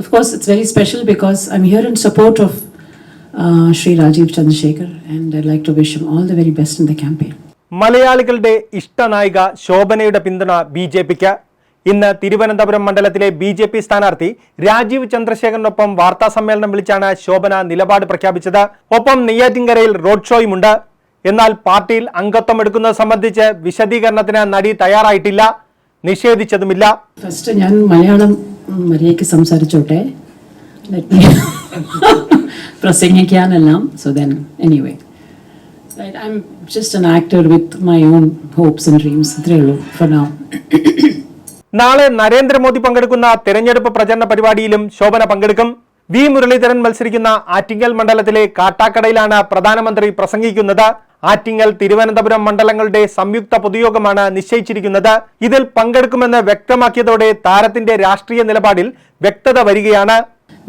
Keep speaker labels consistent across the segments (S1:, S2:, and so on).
S1: of course, it's very special because I'm here in support of uh, Sri Rajiv Chandrasekhar, and I'd like to wish him all the very best in the campaign.
S2: മലയാളികളുടെ ഇഷ്ടനായിക ശോഭനയുടെ പിന്തുണ B J പിക്ക്. ഇന്ന് തിരുവനന്തപുരം മണ്ഡലത്തിലെ B J P സ്ഥാനാർത്ഥി രാജീവ് ചന്ദ്രശേഖറിനൊപ്പം വാർത്താ സമ്മേളനം വിളിച്ചാണ് ശോഭന നിലപാട് പ്രഖ്യാപിച്ചത്. ഒപ്പം നെയ്യാറ്റിൻകരയിൽ റോഡ് ഷോയുമുണ്ട് എന്നാൽ പാർട്ടിയിൽ അംഗത്വം എടുക്കുന്നത് സംബന്ധിച്ച് വിശദീകരണത്തിന് നടി തയ്യാറായിട്ടില്ല. നിഷേധിച്ചതുമില്ല.
S1: ഫസ്റ്റ് ഞാൻ മലയാളം മര്യാദയ്ക്ക് സംസാരിച്ചോട്ടെ? പ്രസംഗിക്കാനെല്ലാം. So then anyway I'm just an actor with my own hopes and dreams ഇത്രയേ ഉള്ളൂ ഫോർ നൗ
S2: നാളെ നരേന്ദ്രമോദി പങ്കെടുക്കുന്ന തെരഞ്ഞെടുപ്പ് പ്രചരണ പരിപാടിയിലും ശോഭന പങ്കെടുക്കും. വി മുരളീധരൻ മത്സരിക്കുന്ന ആറ്റിങ്ങൽ മണ്ഡലത്തിലെ കാട്ടാക്കടയിലാണ് പ്രധാനമന്ത്രി പ്രസംഗിക്കുന്നത്. ആറ്റിങ്ങൽ തിരുവനന്തപുരം മണ്ഡലങ്ങളുടെ സംയുക്ത പൊതുയോഗമാണ് നിശ്ചയിച്ചിരിക്കുന്നത്. ഇതിൽ പങ്കെടുക്കുമെന്ന് വ്യക്തമാക്കിയതോടെ താരത്തിന്റെ രാഷ്ട്രീയ നിലപാടിൽ വ്യക്തത വരികയാണ്.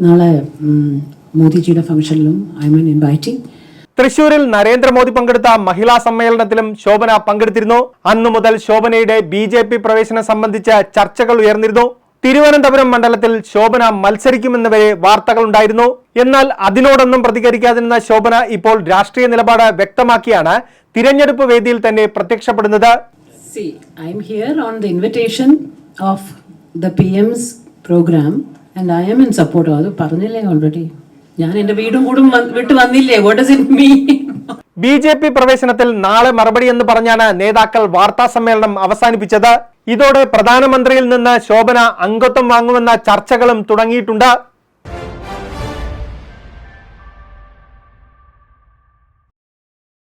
S1: നാളെ ഉം, മോദിജിയുടെ ഫംഗ്ഷനിലും ഐ മീൻ ഇൻവൈറ്റിംഗ്
S2: തൃശൂരിൽ നരേന്ദ്രമോദി പങ്കെടുത്ത മഹിളാ സമ്മേളനത്തിലും ശോഭന പങ്കെടുത്തിരുന്നു. അന്നു മുതൽ ശോഭനയുടെ ബി പ്രവേശനം സംബന്ധിച്ച ചർച്ചകൾ ഉയർന്നിരുന്നു. തിരുവനന്തപുരം മണ്ഡലത്തിൽ ശോഭന മത്സരിക്കുമെന്ന് വരെ വാർത്തകളുണ്ടായിരുന്നു. എന്നാൽ അതിനോടൊന്നും പ്രതികരിക്കാതിരുന്ന ശോഭന ഇപ്പോൾ രാഷ്ട്രീയ നിലപാട് വ്യക്തമാക്കിയാണ് തിരഞ്ഞെടുപ്പ് വേദിയിൽ തന്നെ പ്രത്യക്ഷപ്പെടുന്നത്.
S1: See, I'm here on the invitation of the PM's program and I am in support. അത് പറഞ്ഞില്ലേ ഓൾറെഡി ഞാൻ എന്റെ വീടും കൂടും വന്ന് വിട്ട് വന്നില്ലേ? What does it mean
S2: B J P പ്രവേശനത്തിൽ നാളെ മറുപടി എന്ന് പറഞ്ഞാണ് നേതാക്കൾ വാർത്താ സമ്മേളനം അവസാനിപ്പിച്ചത്. ഇതോടെ പ്രധാനമന്ത്രിയിൽ നിന്ന് ശോഭന അംഗത്വം വാങ്ങുമെന്ന ചർച്ചകളും തുടങ്ങിയിട്ടുണ്ട്.